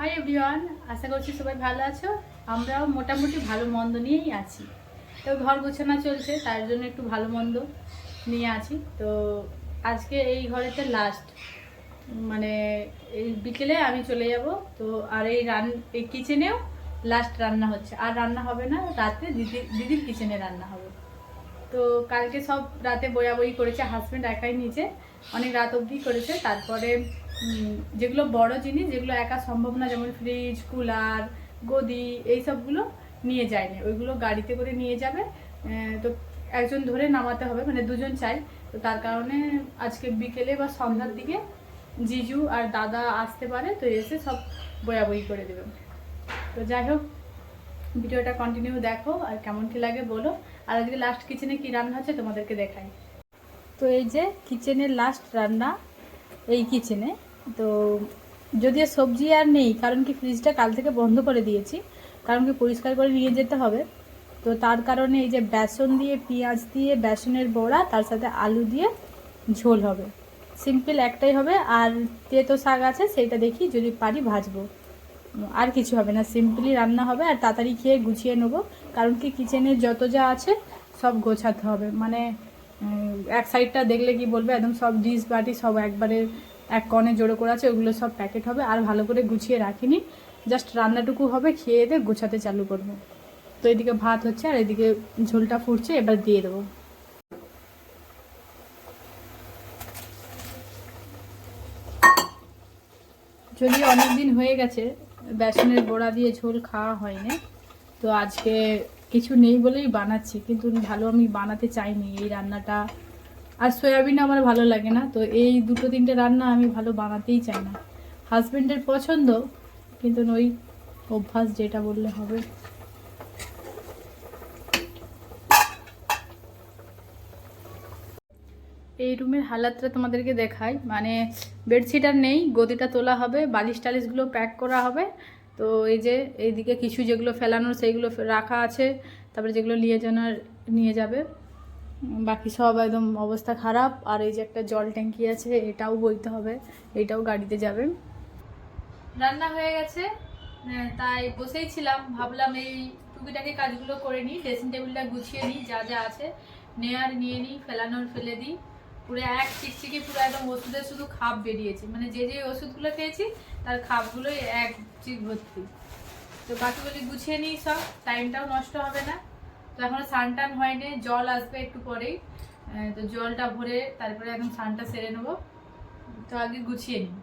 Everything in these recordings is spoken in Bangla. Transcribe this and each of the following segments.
হাই এভরিওয়ান আশা করছি সবাই ভালো আছো। আমরাও মোটামুটি ভালো মন্দ নিয়েই আছি। তো ঘর গোছানো চলছে, তার জন্য একটু ভালো মন্দ নিয়ে আছি। তো আজকে এই ঘরেতে লাস্ট মানে এই বিকেলে আমি চলে যাব। তো আর এই রান, এই কিচেনেও লাস্ট রান্না হচ্ছে। আর রান্না হবে না, রাতে দিদি, দিদির কিচেনে রান্না হবে। তো কালকে সব রাতে বই করেছে হাজব্যান্ড একাই নিচে অনেক রাত অবধি করেছে, তারপরে যেগুলো বড় জিনিস, যেগুলো একা সম্ভব না, যেমন ফ্রিজ কুলার গদি, এই সবগুলো নিয়ে যায়নি। ওইগুলো গাড়িতে করে নিয়ে যাবে। তো একজন ধরে নামাতে হবে মানে দুজন চাই। তো তার কারণে আজকে বিকেলে বা সন্ধ্যার দিকে জিজু আর দাদা আসতে পারে, তো এসে সব বই করে দেবে। তো যাই হোক, ভিডিওটা কন্টিনিউ দেখো, আর কেমন কি লাগে বলো। আর আজকে লাস্ট কিচেনে কি রান্না হচ্ছে তোমাদেরকে দেখাই। তো এই যে কিচেনের লাস্ট রান্না, এই কিচেনে তো যদিও সবজি আর নেই, কারণ কি ফ্রিজটা কাল থেকে বন্ধ করে দিয়েছি, কারণ কি পরিষ্কার করে নিয়ে যেতে হবে। তো তার কারণে এই যে বেসন দিয়ে, পেঁয়াজ দিয়ে, বেসনের বড়া, তার সাথে আলু দিয়ে ঝোল হবে। সিম্পল একটাই হবে, আর তেতো শাক আছে, সেইটা দেখি যদি পারি ভাজবো। আর কিছু হবে না সিম্পলি রান্না হবে, আর তাড়াতাড়ি খেয়ে গুছিয়ে নেব, কারণ কি কিচেনে যত যা আছে সব গোছাতে হবে। মানে এক সাইডটা দেখলে কি বলবে? একদম সব ডিশ বাটি সব একবারে এক কনে জোড়ো করে আছে, ওগুলো সব প্যাকেট হবে। আর ভালো করে গুছিয়ে রাখিনি। জাস্ট রান্নাটুকু হবে, খেয়ে দিয়ে গোছাতে চালু করব। তো এদিকে ভাত হচ্ছে আর এদিকে ঝোলটা ফুটছে, এবার দিয়ে দেবো। যদি অনেক দিন হয়ে গেছে, বেসনের বড়া দিয়ে ঝোল খাওয়া হয়নি। তো আজকে কিছু নেই বলেই বানাচ্ছি, কিন্তু ভালো আমি বানাতে চাইনি এই রান্নাটা। আর সয়াবিন আমার ভালো লাগে না, তো এই দুটো তিনটে রান্না আমি ভালো বানাতেই চাই না। হাজব্যান্ডের পছন্দ, কিন্তু ওই অভ্যাস যেটা বললে হবে। এই রুমের হালাতটা তোমাদেরকে দেখাই মানে বেডশিট আর নেই, গদিটা তোলা হবে বালিশ টালিশগুলো প্যাক করা হবে তো এই যে এইদিকে কিছু যেগুলো ফেলানোর সেইগুলো রাখা আছে তারপরে যেগুলো নিয়ে জানার নিয়ে যাবে। বাকি সব একদম অবস্থা খারাপ। আর এই যে একটা জল ট্যাঙ্কি আছে এটাও বইতে হবে এটাও গাড়িতে যাবে। রান্না হয়ে গেছে। হ্যাঁ, তাই বসেই ছিলাম। ভাবলাম এই টুকিটাকি কাজগুলো করে নিই ড্রেসিং টেবিলটা গুছিয়ে নিই যা যা আছে নেয়ার নিয়ে নিই ফেলানোর ফেলে দিই। পুরো এক চিকচিকি পুরো একদম ওষুধের শুধু খাপ বেরিয়েছে। মানে যে যে ওষুধগুলো খেয়েছি, তার খাপগুলোই এক চিক ভর্তি। তো বাকিগুলি গুছিয়ে নিই সব, টাইমটাও নষ্ট হবে না। তো এখনও স্নান টান হয়নি, জল আসবে একটু পরেই। তো জলটা ভরে তারপরে একদম স্নানটা সেরে নেব। তো আগে গুছিয়ে নিই।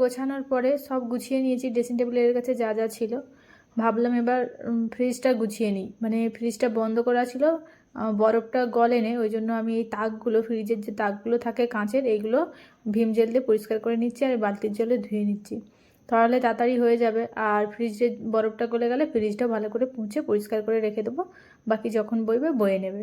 গোছানোর পরে সব গুছিয়ে নিয়েছি ড্রেসিং টেবিলের কাছে যা যা ছিল। ভাবলাম এবার ফ্রিজটা গুছিয়ে নিই। মানে ফ্রিজটা বন্ধ করা ছিল বরফটা গলে গলেনে ওই জন্য আমি এই তাকগুলো ফ্রিজের যে তাকগুলো থাকে কাঁচের এইগুলো ভীম জেল দিয়ে পরিষ্কার করে নিচ্ছি আর বালতির জলে ধুয়ে নিচ্ছি। তাহলে তাড়াতাড়ি হয়ে যাবে। আর ফ্রিজে বরফটা গলে গেলে ফ্রিজটা ভালো করে পুঁছে পরিষ্কার করে রেখে দেবো। বাকি যখন বইবে, বয়ে নেবে।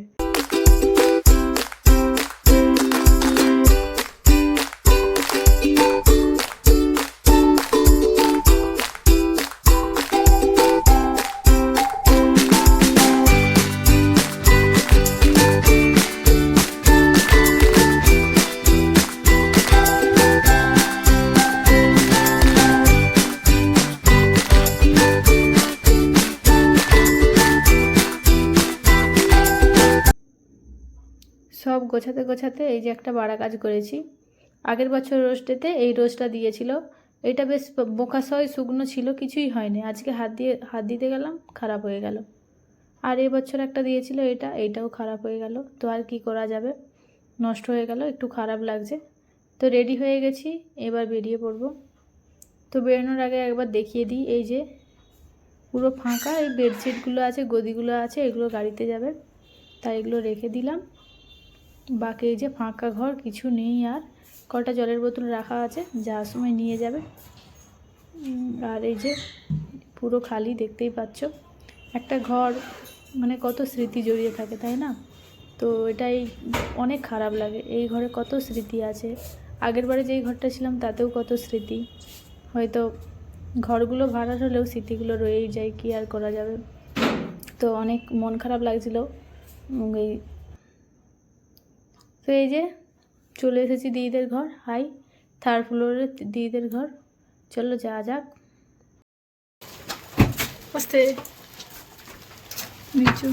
সব গোছাতে গোছাতে এই যে একটা বাড়া কাজ করেছি। আগের বছর রোস্টেতে এই রোস্টটা দিয়েছিল। এটা বেশ বোকাসয় শুকনো ছিল, কিছুই হয়নি। আজকে হাত দিয়ে, হাত দিতে গেলাম, খারাপ হয়ে গেল। আর এবছর একটা দিয়েছিল এটা এইটাও খারাপ হয়ে গেল। তো আর কি করা যাবে? নষ্ট হয়ে গেল, একটু খারাপ লাগছে। তো রেডি হয়ে গেছি, এবার বেরিয়ে পড়ব। তো বেরোনোর আগে একবার দেখিয়ে দিই, এই যে পুরো ফাঁকা, এই বেডশিটগুলো আছে, গদিগুলো আছে, এগুলো গাড়িতে যাবে। তাই এগুলো রেখে দিলাম। বাকি যে ফাঁকা ঘর, কিছু নেই আর। কটা জলের বোতল রাখা আছে যাওয়ার সময় নিয়ে যাবে। আর এই যে পুরো খালি দেখতেই পাচ্ছ। একটা ঘর মানে কত স্মৃতি জড়িয়ে থাকে, তাই না? তো এটাই অনেক খারাপ লাগে। এই ঘরে কত স্মৃতি আছে। আগের বারে যেই ঘরটা ছিলাম, তাতেও কত স্মৃতি। হয়তো ঘরগুলো ভাড়া হলেও স্মৃতিগুলো রয়েই যায়, কি আর করা যাবে? তো অনেক মন খারাপ লাগছিল। এই তো এই যে চলে এসেছি দিদিদের ঘর, হাই থার্ড ফ্লোরে দিদিদের ঘর। চলো যা যাক। আস্তে নিচু।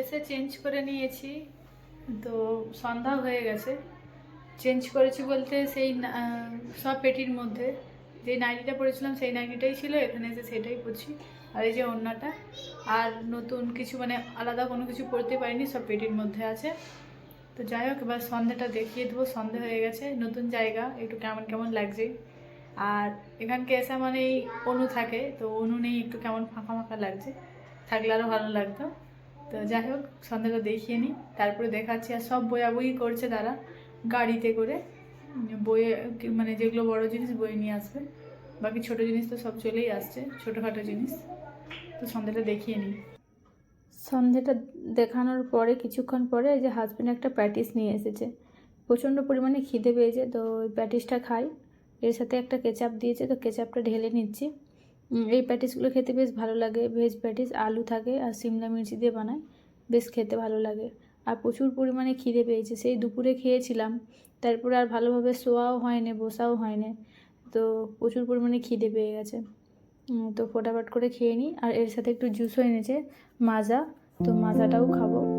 এসে চেঞ্জ করে নিয়েছি। তো সন্ধ্যা হয়ে গেছে। চেঞ্জ করেছি বলতে সেই সব পেটির মধ্যে। যে নাইটিটা পরেছিলাম সেই নাইটিটাই ছিল, এখানে এসে সেটাই পরছি। আর এই যে অন্যটা আর নতুন কিছু মানে আলাদা কোনো কিছু পরতে পারিনি, সব পেটির মধ্যে আছে। তো যাই হোক, এবার সন্ধ্যাটা দেখিয়ে দেবো সন্ধে হয়ে গেছে, নতুন জায়গা, একটু কেমন কেমন লাগছে। আর এখানকে এসে মানে অনু থাকে, তো অনু নেই, একটু কেমন ফাঁকা ফাঁকা লাগছে, থাকলে আরও ভালো লাগতো। তো যাই হোক, সন্ধ্যাটা দেখিয়ে নিই। তারপরে দেখাচ্ছি আর সব বইয়াবই করছে তারা। গাড়িতে করে, বইয়ে মানে যেগুলো বড় জিনিস বই নিয়ে আসবে। বাকি ছোট জিনিস তো সব চলেই আসছে, ছোটোখাটো জিনিস। তো সন্ধ্যাটা দেখিয়ে নিই। সন্ধ্যাটা দেখানোর পরে, কিছুক্ষণ পরে যে হাজব্যান্ড একটা প্যাটিস নিয়ে এসেছে। প্রচণ্ড পরিমাণে খিদে পেয়েছে, তো ওই প্যাটিসটা খাই। এর সাথে একটা কেচাপ দিয়েছে, তো কেচাপটা ঢেলে নিচ্ছি। এই প্যাটিসগুলো খেতে বেশ ভালো লাগে। ভেজ প্যাটিস, আলু থাকে আর সিমলা মির্চি দিয়ে বানায়, বেশ খেতে ভালো লাগে। আর প্রচুর পরিমাণে খিদে পেয়েছে। সেই দুপুরে খেয়েছিলাম, তারপরে আর ভালোভাবে শোয়াও হয়নি, বসাও হয়নি। তো প্রচুর পরিমাণে খিদে পেয়ে গেছে। তো ফটাফট করে খেয়ে নিই। আর এর সাথে একটু জুসও এনেছে, মাজা। তো মাজাটাও খাব।